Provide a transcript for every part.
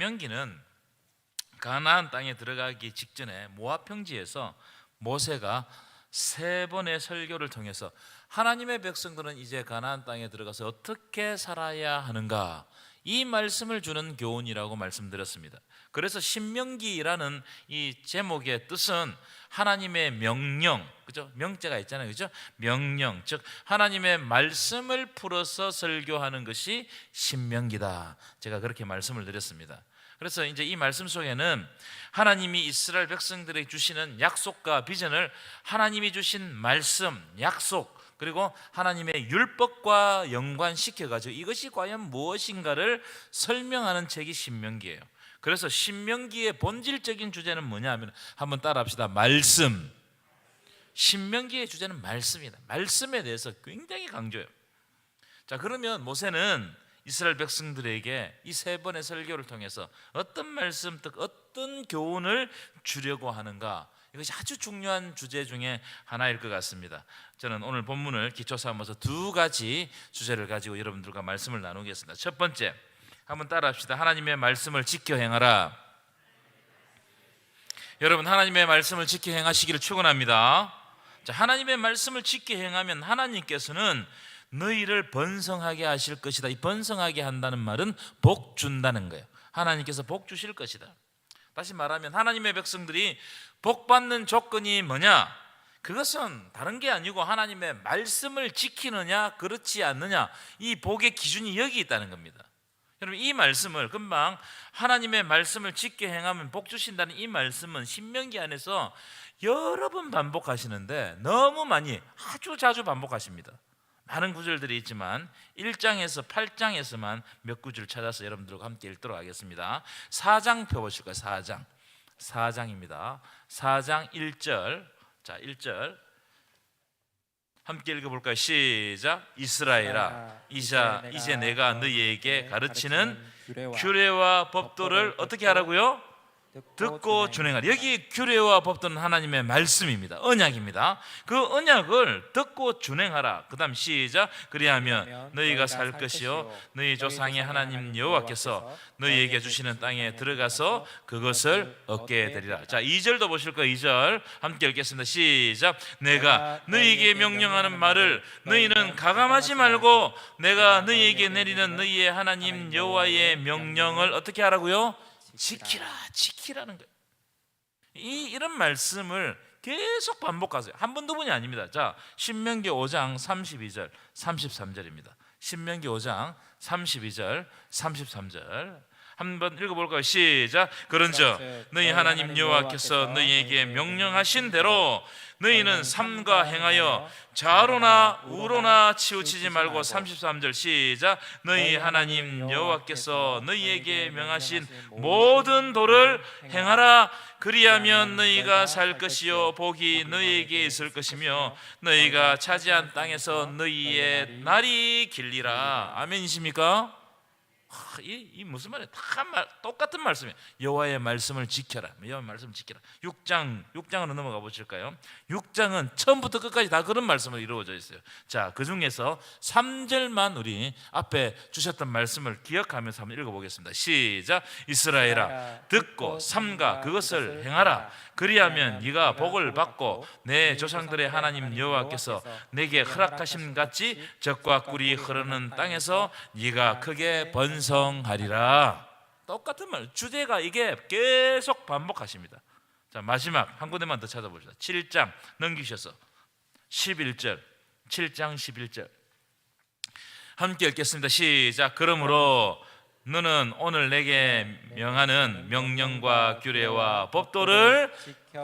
신명기는 가나안 땅에 들어가기 직전에 모압 평지에서 모세가 세 번의 설교를 통해서 하나님의 백성들은 이제 가나안 땅에 들어가서 어떻게 살아야 하는가 이 말씀을 주는 교훈이라고 말씀드렸습니다. 그래서 신명기라는 이 제목의 뜻은 하나님의 명령, 그죠? 명제가 있잖아요, 그죠? 명령, 즉 하나님의 말씀을 풀어서 설교하는 것이 신명기다. 제가 그렇게 말씀을 드렸습니다. 그래서 이제 이 말씀 속에는 하나님이 이스라엘 백성들에게 주시는 약속과 비전을 하나님이 주신 말씀, 약속, 그리고 하나님의 율법과 연관시켜 가지고 이것이 과연 무엇인가를 설명하는 책이 신명기예요. 그래서 신명기의 본질적인 주제는 뭐냐 하면 한번 따라합시다. 말씀. 신명기의 주제는 말씀이다. 말씀에 대해서 굉장히 강조해요. 자, 그러면 모세는 이스라엘 백성들에게 이 세 번의 설교를 통해서 어떤 말씀, 즉 어떤 교훈을 주려고 하는가? 이것이 아주 중요한 주제 중에 하나일 것 같습니다. 저는 오늘 본문을 기초 삼아서 두 가지 주제를 가지고 여러분들과 말씀을 나누겠습니다. 첫 번째, 한번 따라합시다. 하나님의 말씀을 지켜 행하라. 여러분 하나님의 말씀을 지켜 행하시기를 축원합니다. 자, 하나님의 말씀을 지켜 행하면 하나님께서는 너희를 번성하게 하실 것이다. 이 번성하게 한다는 말은 복 준다는 거예요. 하나님께서 복 주실 것이다. 다시 말하면 하나님의 백성들이 복 받는 조건이 뭐냐? 그것은 다른 게 아니고 하나님의 말씀을 지키느냐 그렇지 않느냐 이 복의 기준이 여기 있다는 겁니다. 여러분 이 말씀을 금방 하나님의 말씀을 지켜 행하면 복 주신다는 이 말씀은 신명기 안에서 여러 번 반복하시는데 너무 많이 아주 자주 반복하십니다. 많은 구절들이 있지만 1장에서 8장에서만 몇 구절 찾아서 여러분들과 함께 읽도록 하겠습니다. 4장 펴보실 거예요. 4장. 4장입니다. 4장 1절. 자, 1절. 함께 읽어볼까요? 시작. 이스라엘아, 이자 이제 내가 너희에게 가르치는 규례와 법도를 어떻게 하라고요? 듣고 준행하라. 여기 규례와 법도는 하나님의 말씀입니다. 언약입니다. 그 언약을 듣고 준행하라. 그다음 시작. 그리하면 너희가 살 것이요 너희 조상의 하나님 여호와께서 너희에게 주시는 땅에 들어가서 그것을 얻게 되리라. 자, 2절도 보실 거예요. 2절 함께 읽겠습니다. 시작. 내가 너희에게 명령하는 말을 너희는 가감하지 말고 내가 너희에게 내리는 너희의 하나님 여호와의 명령을 어떻게 하라고요? 지키라, 지키라는 거예요. 이 이런 말씀을 계속 반복하세요. 한 번 두 번이 아닙니다. 자, 신명기 5장 32절, 33절입니다. 신명기 5장 32절, 33절. 한번 읽어볼까요? 시작. 그런즉 너희 하나님 여호와께서 너희에게 명령하신 대로 너희는 삼가 행하여 좌로나 우로나 치우치지 말고 33절 시작. 너희 하나님 여호와께서 너희에게 명하신 모든 도를 행하라. 그리하면 너희가 살 것이요 복이 너희에게 있을 것이며 너희가 차지한 땅에서 너희의 날이 길리라. 아멘이십니까? 하, 이, 이 무슨 말이야? 다 말, 똑같은 말씀이에요. 여호와의 말씀을 지켜라. 여호와의 말씀을 지켜라. 6장 6장으로 넘어가 보실까요? 6장은 처음부터 끝까지 다 그런 말씀으로 이루어져 있어요. 자, 그 중에서 3절만 우리 앞에 주셨던 말씀을 기억하면서 한번 읽어 보겠습니다. 시작. 이스라엘아 듣고 삼가 그것을 행하라. 그리하면 네가 복을 받고 내 조상들의 하나님 여호와께서 내게 허락하심 같이 적과 꿀이 흐르는 땅에서 네가 크게 번성하리라. 똑같은 말. 주제가 이게 계속 반복하십니다. 자, 마지막 한 군데만 더 찾아봅시다. 7장 넘기셔서 11절. 7장 11절. 함께 읽겠습니다. 시작. 그러므로 너는 오늘 내게 명하는 명령과 규례와 법도를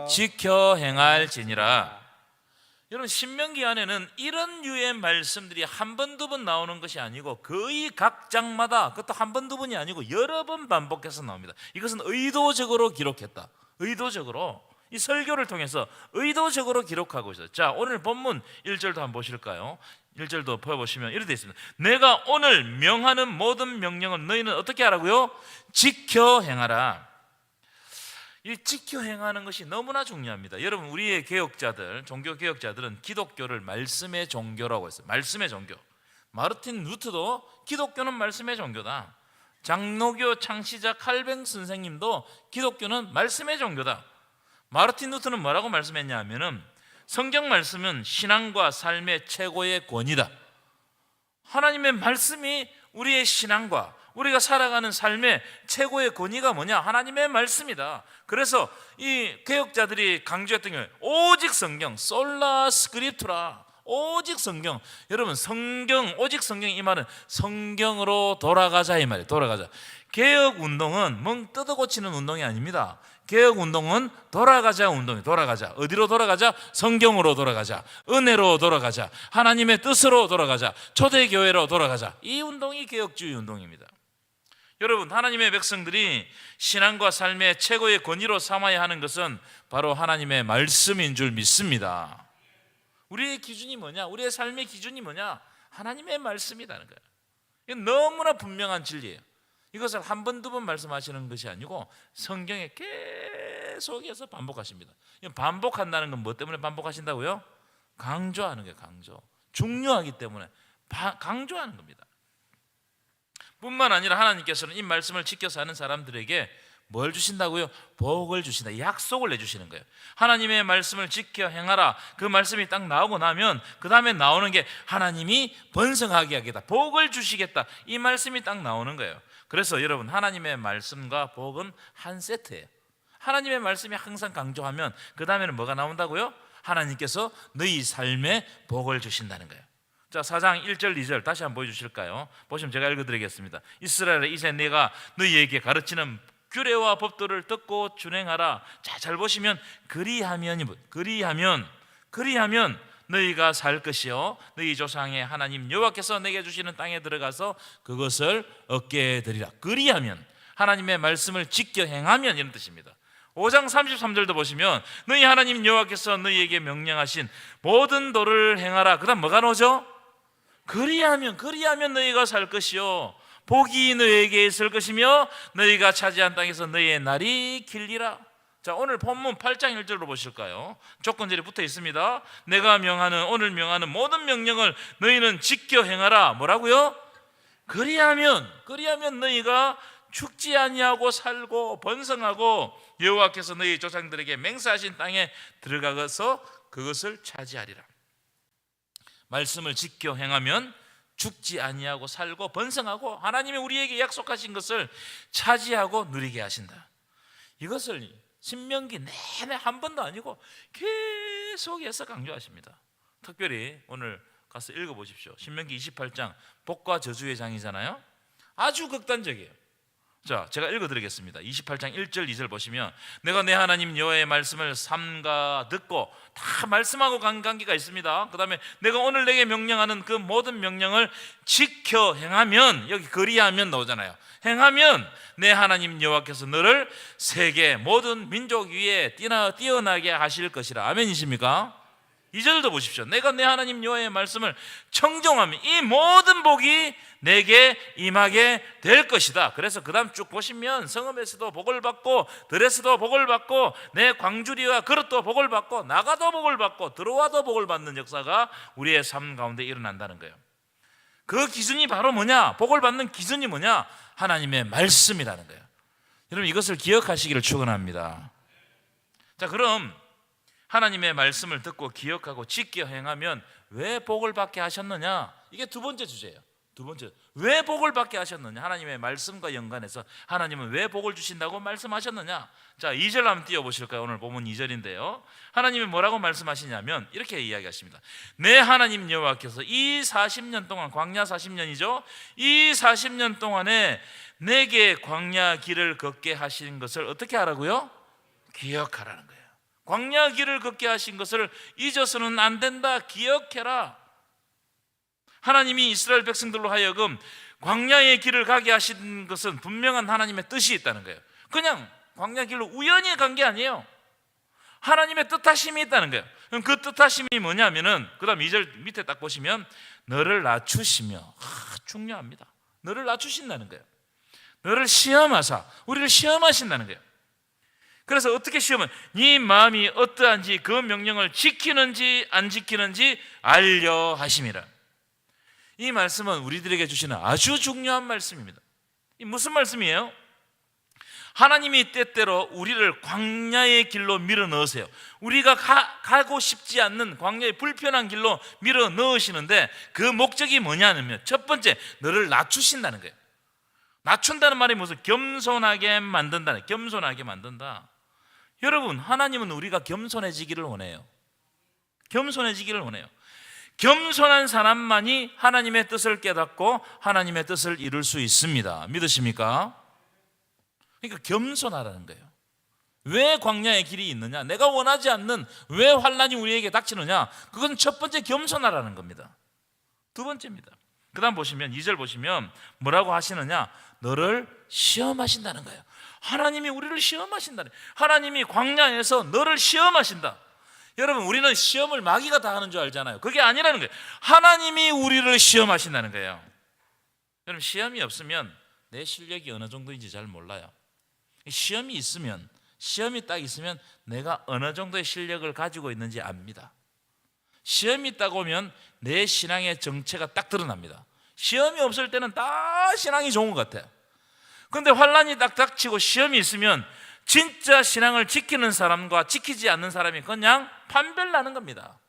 지켜 행할지니라. 여러분 신명기 안에는 이런 유의 말씀들이 한 번 두 번 나오는 것이 아니고 거의 각 장마다 그것도 한 번 두 번이 아니고 여러 번 반복해서 나옵니다. 이것은 의도적으로 기록했다. 의도적으로 이 설교를 통해서 의도적으로 기록하고 있어요. 자, 오늘 본문 1절도 한번 보실까요? 1절도 보여보시면 이렇게 되어 있습니다. 내가 오늘 명하는 모든 명령을 너희는 어떻게 하라고요? 지켜 행하라. 이 지켜 행하는 것이 너무나 중요합니다. 여러분 우리의 개혁자들, 종교 개혁자들은 기독교를 말씀의 종교라고 했어요. 말씀의 종교. 마르틴 루트도 기독교는 말씀의 종교다. 장로교 창시자 칼뱅 선생님도 기독교는 말씀의 종교다. 마르틴 루터는 뭐라고 말씀했냐 하면은 성경 말씀은 신앙과 삶의 최고의 권위다. 하나님의 말씀이 우리의 신앙과 우리가 살아가는 삶의 최고의 권위가 뭐냐? 하나님의 말씀이다. 그래서 이 개혁자들이 강조했던 게 오직 성경, 솔라 스크립투라. 오직 성경. 여러분 성경, 오직 성경 이 말은 성경으로 돌아가자 이 말이에요. 돌아가자. 개혁 운동은 멍 뜯어 고치는 운동이 아닙니다. 개혁 운동은 돌아가자 운동이 돌아가자. 어디로 돌아가자? 성경으로 돌아가자. 은혜로 돌아가자. 하나님의 뜻으로 돌아가자. 초대 교회로 돌아가자. 이 운동이 개혁주의 운동입니다. 여러분, 하나님의 백성들이 신앙과 삶의 최고의 권위로 삼아야 하는 것은 바로 하나님의 말씀인 줄 믿습니다. 우리의 기준이 뭐냐? 우리의 삶의 기준이 뭐냐? 하나님의 말씀이라는 거예요. 이건 너무나 분명한 진리예요. 이것을 한 번, 두 번 말씀하시는 것이 아니고 성경에 계속해서 반복하십니다. 반복한다는 건 뭐 때문에 반복하신다고요? 강조하는 거예요, 강조. 중요하기 때문에 바- 강조하는 겁니다. 뿐만 아니라 하나님께서는 이 말씀을 지켜서 하는 사람들에게 뭘 주신다고요? 복을 주신다. 약속을 내주시는 거예요. 하나님의 말씀을 지켜 행하라. 그 말씀이 딱 나오고 나면 그 다음에 나오는 게 하나님이 번성하게 하겠다. 복을 주시겠다. 이 말씀이 딱 나오는 거예요. 그래서 여러분 하나님의 말씀과 복은 한 세트예요. 하나님의 말씀이 항상 강조하면 그 다음에는 뭐가 나온다고요? 하나님께서 너희 삶에 복을 주신다는 거예요. 자, 4장 1절 2절 다시 한번 보여 주실까요? 보시면 제가 읽어 드리겠습니다. 이스라엘아 이제 내가 너희에게 가르치는 규례와 법도를 듣고 준행하라. 자, 잘 보시면 그리하면 그리하면 그리하면 너희가 살 것이요 너희 조상의 하나님 여호와께서 내게 주시는 땅에 들어가서 그것을 얻게 되리라. 그리하면 하나님의 말씀을 지켜 행하면 이런 뜻입니다. 5장 33절도 보시면 너희 하나님 여호와께서 너희에게 명령하신 모든 도를 행하라. 그다음 뭐가 나오죠? 그리하면 그리하면 너희가 살 것이요 복이 너희에게 있을 것이며 너희가 차지한 땅에서 너희의 날이 길리라. 자, 오늘 본문 8장 1절로 보실까요? 조건절이 붙어 있습니다. 내가 명하는 오늘 명하는 모든 명령을 너희는 지켜 행하라. 뭐라고요? 그리하면 그리하면 너희가 죽지 아니하고 살고 번성하고 여호와께서 너희 조상들에게 맹세하신 땅에 들어가서 그것을 차지하리라. 말씀을 지켜 행하면 죽지 아니하고 살고 번성하고 하나님이 우리에게 약속하신 것을 차지하고 누리게 하신다. 이것을 신명기 내내 한 번도 아니고 계속해서 강조하십니다. 특별히 오늘 가서 읽어 보십시오. 신명기 28장 복과 저주의 장이잖아요. 아주 극단적이에요. 자, 제가 읽어 드리겠습니다. 28장 1절 2절 보시면 내가 내 하나님 여호와의 말씀을 삼가 듣고 다 말씀하고 간 관계가 있습니다. 그다음에 내가 오늘 내게 명령하는 그 모든 명령을 지켜 행하면 여기 그리하면 나오잖아요. 행하면 내 하나님 여호와께서 너를 세계 모든 민족 위에 뛰어나게 하실 것이라. 아멘이십니까? 2절도 보십시오. 내가 내 하나님 여호와의 말씀을 청종하면 이 모든 복이 내게 임하게 될 것이다. 그래서 그다음 쭉 보시면 성읍에서도 복을 받고 들에서도 복을 받고 내 광주리와 그릇도 복을 받고 나가도 복을 받고 들어와도 복을 받는 역사가 우리의 삶 가운데 일어난다는 거예요. 그 기준이 바로 뭐냐? 복을 받는 기준이 뭐냐? 하나님의 말씀이라는 거예요. 여러분 이것을 기억하시기를 축원합니다. 자, 그럼 하나님의 말씀을 듣고 기억하고 지켜 행하면 왜 복을 받게 하셨느냐? 이게 두 번째 주제예요. 두 번째. 왜 복을 받게 하셨느냐? 하나님의 말씀과 연관해서 하나님은 왜 복을 주신다고 말씀하셨느냐? 자, 2절 한번 띄워 보실까요? 오늘 본문 2절인데요. 하나님이 뭐라고 말씀하시냐면 이렇게 이야기하십니다. 내 하나님 여호와께서 이 40년 동안 광야 40년이죠. 이 40년 동안에 내게 광야 길을 걷게 하신 것을 어떻게 하라고요? 기억하라는 거예요. 광야 길을 걷게 하신 것을 잊어서는 안 된다. 기억해라. 하나님이 이스라엘 백성들로 하여금 광야의 길을 가게 하신 것은 분명한 하나님의 뜻이 있다는 거예요. 그냥 광야 길로 우연히 간 게 아니에요. 하나님의 뜻하심이 있다는 거예요. 그럼 그 뜻하심이 뭐냐면은 그다음 2절 밑에 딱 보시면 너를 낮추시며 아, 중요합니다. 너를 낮추신다는 거예요. 너를 시험하사 우리를 시험하신다는 거예요. 그래서 어떻게 시험은 네 마음이 어떠한지 그 명령을 지키는지 안 지키는지 알려 하심이라. 이 말씀은 우리들에게 주시는 아주 중요한 말씀입니다. 이 무슨 말씀이에요? 하나님이 때때로 우리를 광야의 길로 밀어 넣으세요. 우리가 가, 가 고 싶지 않는 광야의 불편한 길로 밀어 넣으시는데 그 목적이 뭐냐면 첫 번째 너를 낮추신다는 거예요. 낮춘다는 말이 무슨 겸손하게 만든다. 겸손하게 만든다. 여러분 하나님은 우리가 겸손해지기를 원해요. 겸손해지기를 원해요. 겸손한 사람만이 하나님의 뜻을 깨닫고 하나님의 뜻을 이룰 수 있습니다. 믿으십니까? 그러니까 겸손하라는 거예요. 왜 광야의 길이 있느냐? 내가 원하지 않는 왜 환란이 우리에게 닥치느냐? 그건 첫 번째 겸손하라는 겁니다. 두 번째입니다. 그다음 보시면 2절 보시면 뭐라고 하시느냐? 너를 시험하신다는 거예요. 하나님이 우리를 시험하신다는 하나님이 광야에서 너를 시험하신다. 여러분 우리는 시험을 마귀가 다 하는 줄 알잖아요. 그게 아니라는 거예요. 하나님이 우리를 시험하신다는 거예요. 여러분 시험이 없으면 내 실력이 어느 정도인지 잘 몰라요. 시험이 있으면 시험이 딱 있으면 내가 어느 정도의 실력을 가지고 있는지 압니다. 시험이 있다고 하면 내 신앙의 정체가 딱 드러납니다. 시험이 없을 때는 다 신앙이 좋은 것 같아요. 그런데 환란이 딱 닥치고 시험이 있으면 진짜 신앙을 지키는 사람과 지키지 않는 사람이 그냥 판별 나는 겁니다.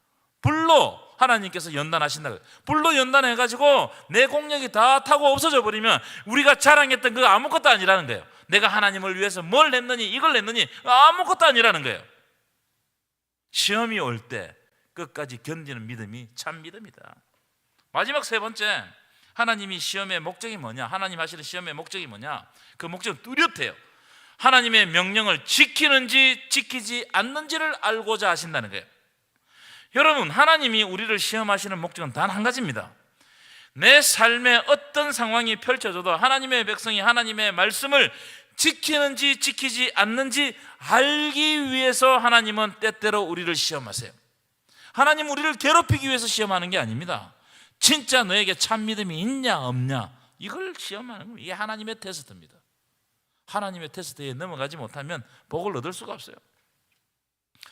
불로 하나님께서 연단하신다. 불로 연단해 가지고 내 공력이 다 타고 없어져 버리면 우리가 자랑했던 그 아무것도 아니라는 거예요. 내가 하나님을 위해서 뭘 했느니 이걸 했느니 아무것도 아니라는 거예요. 시험이 올 때 끝까지 견디는 믿음이 참 믿음이다. 마지막 세 번째 하나님이 시험의 목적이 뭐냐? 하나님 하시는 시험의 목적이 뭐냐? 그 목적은 뚜렷해요. 하나님의 명령을 지키는지 지키지 않는지를 알고자 하신다는 거예요. 여러분, 하나님이 우리를 시험하시는 목적은 단 한 가지입니다. 내 삶에 어떤 상황이 펼쳐져도 하나님의 백성이 하나님의 말씀을 지키는지 지키지 않는지 알기 위해서 하나님은 때때로 우리를 시험하세요. 하나님 우리를 괴롭히기 위해서 시험하는 게 아닙니다. 진짜 너에게 참 믿음이 있냐 없냐 이걸 시험하는 거예요. 이게 하나님의 테스트입니다. 하나님의 테스트에 넘어가지 못하면 복을 얻을 수가 없어요.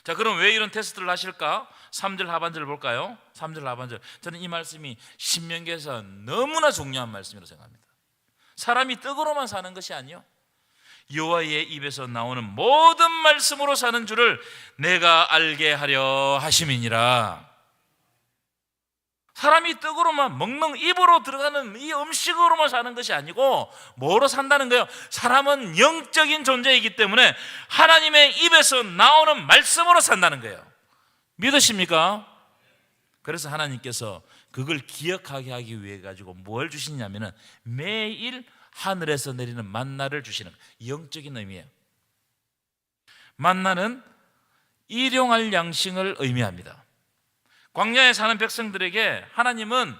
자, 그럼 왜 이런 테스트를 하실까? 3절 하반절을 볼까요? 3절 하반절. 저는 이 말씀이 신명기에서 너무나 중요한 말씀이라고 생각합니다. 사람이 떡으로만 사는 것이 아니요. 여호와의 입에서 나오는 모든 말씀으로 사는 줄을 내가 알게 하려 하심이니라. 사람이 떡으로만 먹는 입으로 들어가는 이 음식으로만 사는 것이 아니고 뭐로 산다는 거예요? 사람은 영적인 존재이기 때문에 하나님의 입에서 나오는 말씀으로 산다는 거예요. 믿으십니까? 그래서 하나님께서 그걸 기억하게 하기 위해 가지고 뭘 주시냐면은 매일 하늘에서 내리는 만나를 주시는 영적인 의미예요. 만나는 일용할 양식을 의미합니다. 광야에 사는 백성들에게 하나님은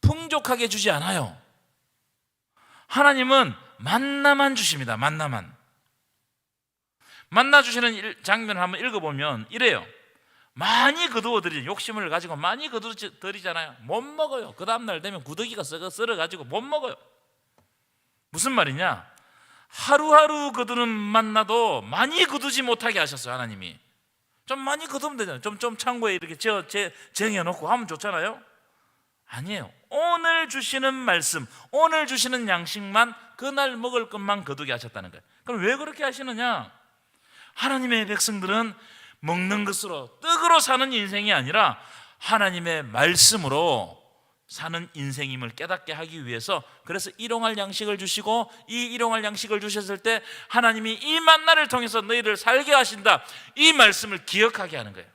풍족하게 주지 않아요. 하나님은 만나만 주십니다. 만나만. 만나 주시는 장면을 한번 읽어보면 이래요. 많이 거두어 드리 욕심을 가지고 많이 거두어 드리잖아요. 못 먹어요. 그 다음날 되면 구더기가 썩어 썰어가지고 못 먹어요. 무슨 말이냐? 하루하루 거두는 만나도 많이 거두지 못하게 하셨어요. 하나님이. 좀 많이 거두면 되잖아요. 좀, 좀 창고에 이렇게 저, 제, 쟁여놓고 하면 좋잖아요. 아니에요. 오늘 주시는 말씀, 오늘 주시는 양식만 그날 먹을 것만 거두게 하셨다는 거예요. 그럼 왜 그렇게 하시느냐? 하나님의 백성들은 먹는 것으로 떡으로 사는 인생이 아니라 하나님의 말씀으로 사는 인생임을 깨닫게 하기 위해서 그래서 일용할 양식을 주시고 이 일용할 양식을 주셨을 때 하나님이 이 만나를 통해서 너희를 살게 하신다 이 말씀을 기억하게 하는 거예요.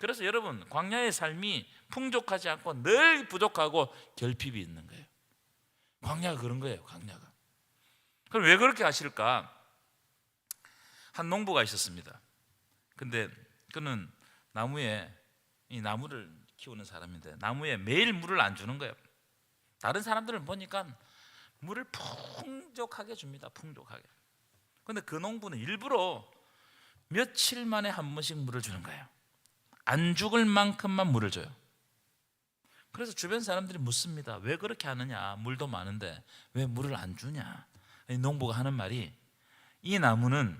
그래서 여러분 광야의 삶이 풍족하지 않고 늘 부족하고 결핍이 있는 거예요. 광야가 그런 거예요. 광야가. 그럼 왜 그렇게 하실까? 한 농부가 있었습니다. 근데 그는 나무에 이 나무를 키우는 사람인데 나무에 매일 물을 안 주는 거예요. 다른 사람들을 보니까 물을 풍족하게 줍니다. 풍족하게. 근데 그 농부는 일부러 며칠 만에 한 번씩 물을 주는 거예요. 안 죽을 만큼만 물을 줘요. 그래서 주변 사람들이 묻습니다. 왜 그렇게 하느냐? 물도 많은데 왜 물을 안 주냐? 이 농부가 하는 말이 이 나무는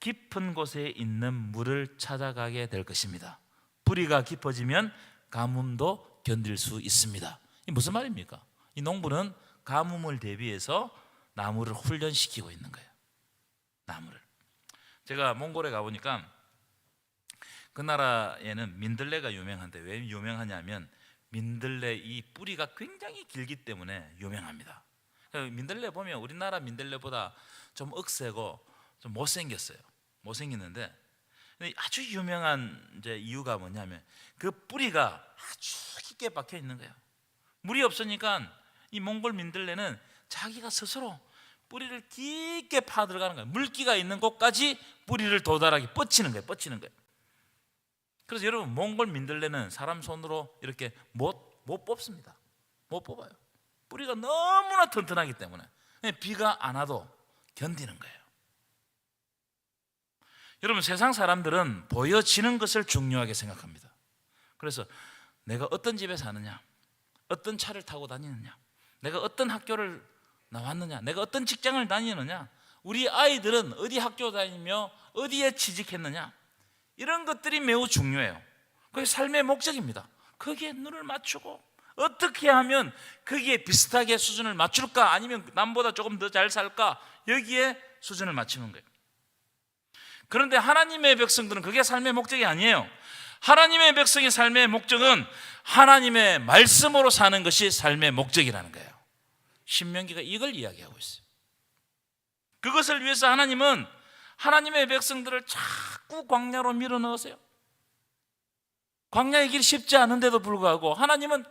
깊은 곳에 있는 물을 찾아가게 될 것입니다. 뿌리가 깊어지면 가뭄도 견딜 수 있습니다. 이 무슨 말입니까? 이 농부는 가뭄을 대비해서 나무를 훈련시키고 있는 거예요. 나무를. 제가 몽골에 가 보니까 그 나라에는 민들레가 유명한데 왜 유명하냐면 민들레 이 뿌리가 굉장히 길기 때문에 유명합니다. 그 민들레 보면 우리나라 민들레보다 좀 억세고 좀 못생겼어요. 못생겼는데 아주 유명한 이제 이유가 뭐냐면 그 뿌리가 아주 깊게 박혀 있는 거예요. 물이 없으니까 이 몽골 민들레는 자기가 스스로 뿌리를 깊게 파 들어가는 거예요. 물기가 있는 곳까지 뿌리를 도달하게 뻗치는 거예요. 뻗치는 거예요. 그래서 여러분 몽골 민들레는 사람 손으로 이렇게 못, 못 뽑습니다. 못 뽑아요. 뿌리가 너무나 튼튼하기 때문에 비가 안 와도 견디는 거예요. 여러분 세상 사람들은 보여지는 것을 중요하게 생각합니다. 그래서 내가 어떤 집에 사느냐, 어떤 차를 타고 다니느냐, 내가 어떤 학교를 나왔느냐, 내가 어떤 직장을 다니느냐, 우리 아이들은 어디 학교 다니며 어디에 취직했느냐, 이런 것들이 매우 중요해요. 그게 삶의 목적입니다. 거기에 눈을 맞추고 어떻게 하면 거기에 비슷하게 수준을 맞출까 아니면 남보다 조금 더 잘 살까 여기에 수준을 맞추는 거예요. 그런데 하나님의 백성들은 그게 삶의 목적이 아니에요. 하나님의 백성의 삶의 목적은 하나님의 말씀으로 사는 것이 삶의 목적이라는 거예요. 신명기가 이걸 이야기하고 있어요. 그것을 위해서 하나님은 하나님의 백성들을 자꾸 광야로 밀어 넣으세요. 광야의 길이 쉽지 않은데도 불구하고 하나님은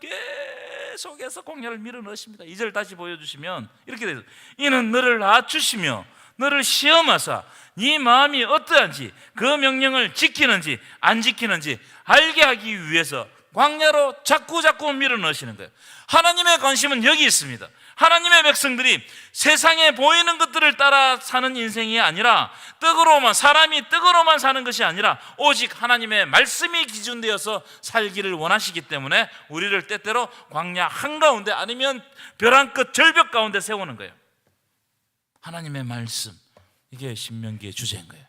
계속해서 광야를 밀어 넣으십니다. 2절 다시 보여주시면 이렇게 되죠. 이는 너를 낮추시며 너를 시험하사 네 마음이 어떠한지 그 명령을 지키는지 안 지키는지 알게 하기 위해서 광야로 자꾸 자꾸 밀어 넣으시는 거예요. 하나님의 관심은 여기 있습니다. 하나님의 백성들이 세상에 보이는 것들을 따라 사는 인생이 아니라 떡으로만 사람이 떡으로만 사는 것이 아니라 오직 하나님의 말씀이 기준되어서 살기를 원하시기 때문에 우리를 때때로 광야 한가운데 아니면 벼랑 끝 절벽 가운데 세우는 거예요. 하나님의 말씀 이게 신명기의 주제인 거예요.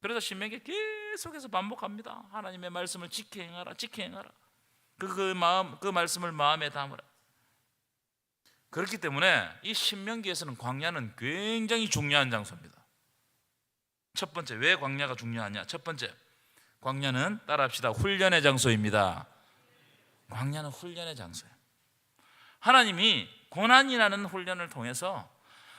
그래서 신명기 계속해서 반복합니다. 하나님의 말씀을 지켜 행하라, 지켜 행하라. 그, 그 마음, 그 말씀을 마음에 담으라. 그렇기 때문에 이 신명기에서는 광야는 굉장히 중요한 장소입니다. 첫 번째, 왜 광야가 중요하냐? 첫 번째, 광야는 따라합시다. 훈련의 장소입니다. 광야는 훈련의 장소예요. 하나님이 고난이라는 훈련을 통해서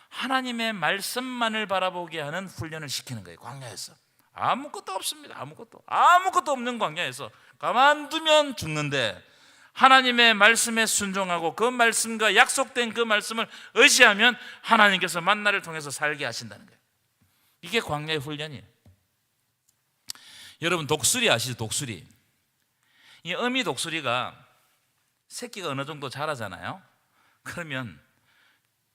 하나님의 말씀만을 바라보게 하는 훈련을 시키는 거예요. 광야에서. 아무것도 없습니다. 아무것도. 아무것도 없는 광야에서 가만두면 죽는데 하나님의 말씀에 순종하고 그 말씀과 약속된 그 말씀을 의지하면 하나님께서 만나를 통해서 살게 하신다는 거예요. 이게 광야의 훈련이에요. 여러분 독수리 아시죠? 독수리. 이 어미 독수리가 새끼가 어느 정도 자라잖아요. 그러면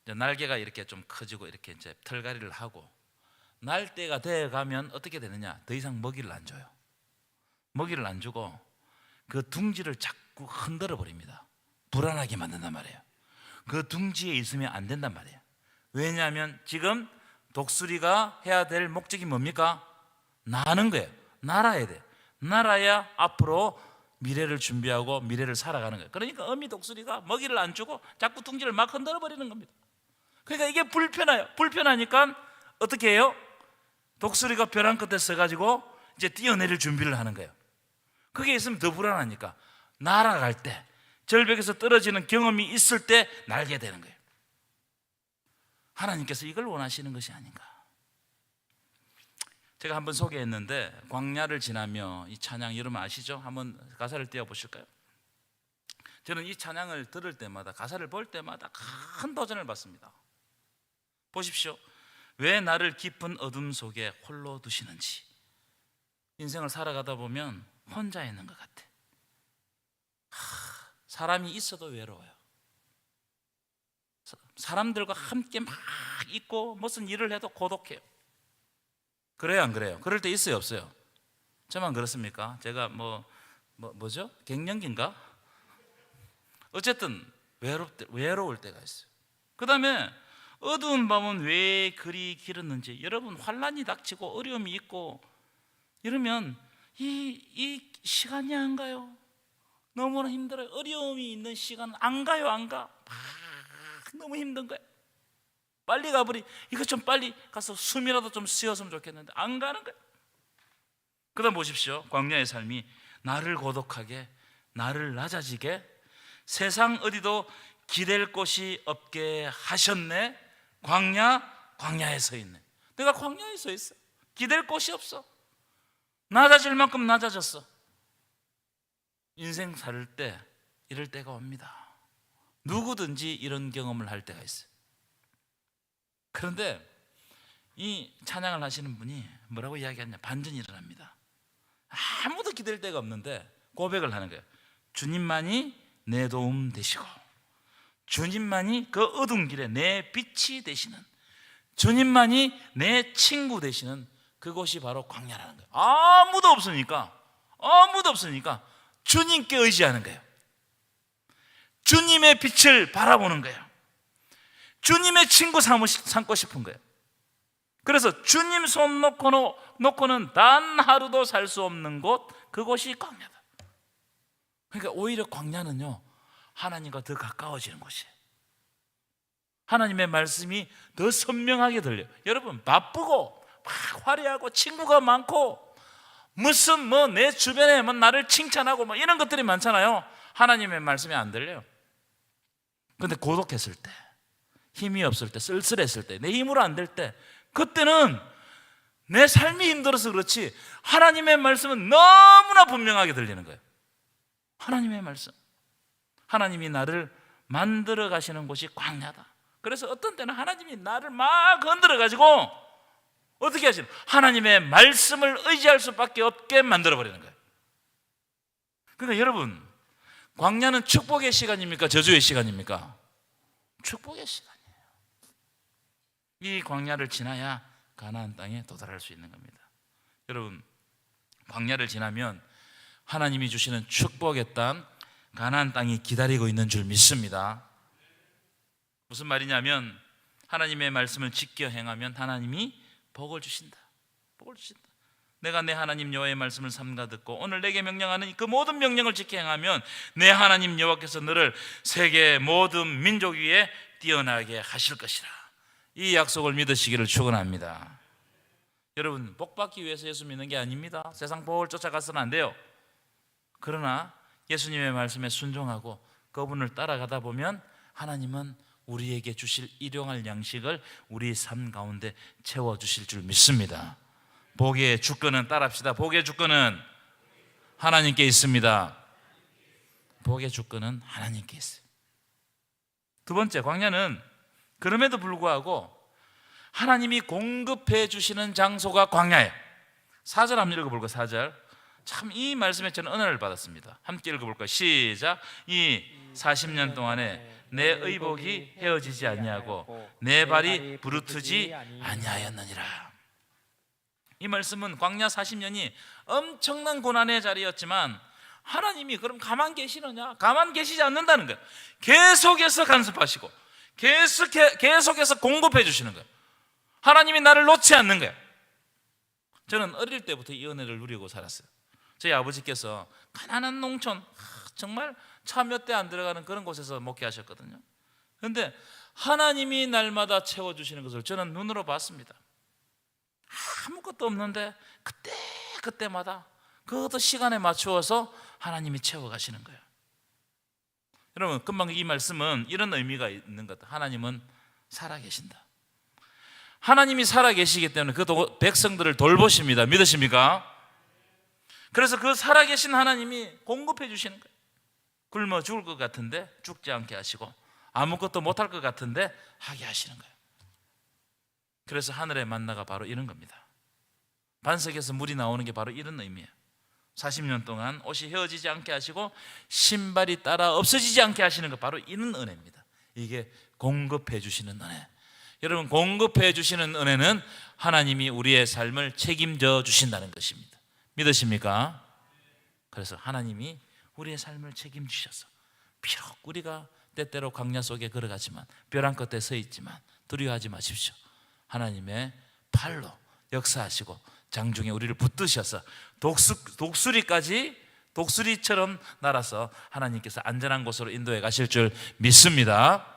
날개가 이렇게 좀 커지고 이렇게 이제 털갈이를 하고 날 때가 돼 가면 어떻게 되느냐? 더 이상 먹이를 안 줘요. 먹이를 안 주고 그 둥지를 자꾸 흔들어 버립니다. 불안하게 만든단 말이에요. 그 둥지에 있으면 안 된단 말이에요. 왜냐하면 지금 독수리가 해야 될 목적이 뭡니까? 나는 거예요. 날아야 돼. 날아야 앞으로 미래를 준비하고 미래를 살아가는 거예요. 그러니까 어미 독수리가 먹이를 안 주고 자꾸 둥지를 막 흔들어 버리는 겁니다. 그러니까 이게 불편해요. 불편하니까 어떻게 해요? 독수리가 벼랑 끝에 서가지고 이제 뛰어내릴 준비를 하는 거예요. 그게 있으면 더 불안하니까 날아갈 때 절벽에서 떨어지는 경험이 있을 때 날게 되는 거예요. 하나님께서 이걸 원하시는 것이 아닌가. 제가 한번 소개했는데 광야를 지나며 이 찬양 여러분 아시죠? 한번 가사를 띄워 보실까요? 저는 이 찬양을 들을 때마다 가사를 볼 때마다 큰 도전을 받습니다. 보십시오. 왜 나를 깊은 어둠 속에 홀로 두시는지. 인생을 살아가다 보면 혼자 있는 것 같아. 하, 사람이 있어도 외로워요. 사- 사람들과 함께 막 있고 무슨 일을 해도 고독해요. 그래요, 안 그래요? 그럴 때 있어요, 없어요? 저만 그렇습니까? 제가 뭐, 뭐 뭐죠? 갱년기인가? 어쨌든 외롭 때, 외로울 때가 있어요. 그 다음에 어두운 밤은 왜 그리 길었는지 여러분 환란이 닥치고 어려움이 있고 이러면 이, 이 시간이 안 가요. 너무나 힘들어요. 어려움이 있는 시간은 안 가요, 안 가. 막 너무 힘든 거예요. 빨리 가버리. 이거 좀 빨리 가서 숨이라도 좀 쉬었으면 좋겠는데 안 가는 거예요. 그 다음 보십시오. 광야의 삶이 나를 고독하게, 나를 낮아지게, 세상 어디도 기댈 곳이 없게 하셨네. 광야, 광야에 서 있네. 내가 광야에 서 있어. 기댈 곳이 없어. 낮아질 만큼 낮아졌어. 인생 살 때 이럴 때가 옵니다. 누구든지 이런 경험을 할 때가 있어요. 그런데 이 찬양을 하시는 분이 뭐라고 이야기하냐? 반전이 일어납니다. 아무도 기댈 데가 없는데 고백을 하는 거예요. 주님만이 내 도움 되시고 주님만이 그 어두운 길에 내 빛이 되시는 주님만이 내 친구 되시는 그곳이 바로 광야라는 거예요. 아무도 없으니까 아무도 없으니까 주님께 의지하는 거예요. 주님의 빛을 바라보는 거예요. 주님의 친구 삼고 싶은 거예요. 그래서 주님 손 놓고는, 놓고는 단 하루도 살 수 없는 곳, 그곳이 광야다. 그러니까 오히려 광야는요, 하나님과 더 가까워지는 곳이에요. 하나님의 말씀이 더 선명하게 들려요. 여러분, 바쁘고, 막 화려하고, 친구가 많고, 무슨 뭐 내 주변에 뭐 나를 칭찬하고 뭐 이런 것들이 많잖아요. 하나님의 말씀이 안 들려요. 근데 고독했을 때, 힘이 없을 때, 쓸쓸했을 때, 내 힘으로 안 될 때, 그때는 내 삶이 힘들어서 그렇지 하나님의 말씀은 너무나 분명하게 들리는 거예요. 하나님의 말씀. 하나님이 나를 만들어 가시는 곳이 광야다. 그래서 어떤 때는 하나님이 나를 막 흔들어 가지고 어떻게 하시는? 하나님의 말씀을 의지할 수밖에 없게 만들어 버리는 거예요. 그러니까 여러분, 광야는 축복의 시간입니까? 저주의 시간입니까? 축복의 시간이에요. 이 광야를 지나야 가나안 땅에 도달할 수 있는 겁니다. 여러분, 광야를 지나면 하나님이 주시는 축복의 땅 가나안 땅이 기다리고 있는 줄 믿습니다. 무슨 말이냐면 하나님의 말씀을 지켜 행하면 하나님이 복을 주신다. 복을 주신다. 내가 내 하나님 여호와의 말씀을 삼가 듣고 오늘 내게 명령하는 그 모든 명령을 지켜 행하면 내 하나님 여호와께서 너를 세계 모든 민족 위에 뛰어나게 하실 것이라. 이 약속을 믿으시기를 축원합니다. 여러분 복 받기 위해서 예수 믿는 게 아닙니다. 세상 복을 쫓아가서는 안 돼요. 그러나 예수님의 말씀에 순종하고 그분을 따라가다 보면 하나님은 우리에게 주실 일용할 양식을 우리 삶 가운데 채워 주실 줄 믿습니다. 복의 주권은 따라합시다. 복의 주권은 하나님께 있습니다. 복의 주권은 하나님께 있어요. 두 번째 광야는 그럼에도 불구하고 하나님이 공급해 주시는 장소가 광야예요. 4절 한번 읽어볼까요? 4절. 참 이 말씀에 저는 은혜를 받았습니다. 함께 읽어볼까요? 시작. 이 40년 동안에 내 의복이 헤어지지 아니하고 내 발이 부르트지 아니하였느니라. 이 말씀은 광야 40년이 엄청난 고난의 자리였지만 하나님이 그럼 가만 계시느냐? 가만 계시지 않는다는 거예요. 계속해서 간섭하시고 계속 계속해서 공급해 주시는 거예요. 하나님이 나를 놓지 않는 거예요. 저는 어릴 때부터 이 은혜를 누리고 살았어요. 저희 아버지께서 가난한 농촌 하, 정말 차 몇 대 안 들어가는 그런 곳에서 목회하셨거든요. 그런데 하나님이 날마다 채워 주시는 것을 저는 눈으로 봤습니다. 아무것도 없는데 그때 그때마다 그것도 시간에 맞추어서 하나님이 채워 가시는 거예요. 여러분 금방 이 말씀은 이런 의미가 있는 것 같아요. 하나님은 살아 계신다. 하나님이 살아 계시기 때문에 그 도- 백성들을 돌보십니다. 믿으십니까? 그래서 그 살아 계신 하나님이 공급해 주시는 거예요. 굶어 죽을 것 같은데 죽지 않게 하시고 아무것도 못할 것 같은데 하게 하시는 거예요. 그래서 하늘의 만나가 바로 이런 겁니다. 반석에서 물이 나오는 게 바로 이런 의미예요. 40년 동안 옷이 헤어지지 않게 하시고 신발이 따라 없어지지 않게 하시는 거 바로 이런 은혜입니다. 이게 공급해 주시는 은혜. 여러분 공급해 주시는 은혜는 하나님이 우리의 삶을 책임져 주신다는 것입니다. 믿으십니까? 그래서 하나님이 우리의 삶을 책임지셔서 비록 우리가 때때로 광야 속에 걸어가지만 벼랑 끝에 서 있지만 두려워하지 마십시오. 하나님의 팔로 역사하시고 장중에 우리를 붙드셔서 독수, 독수리까지 독수리처럼 날아서 하나님께서 안전한 곳으로 인도해 가실 줄 믿습니다.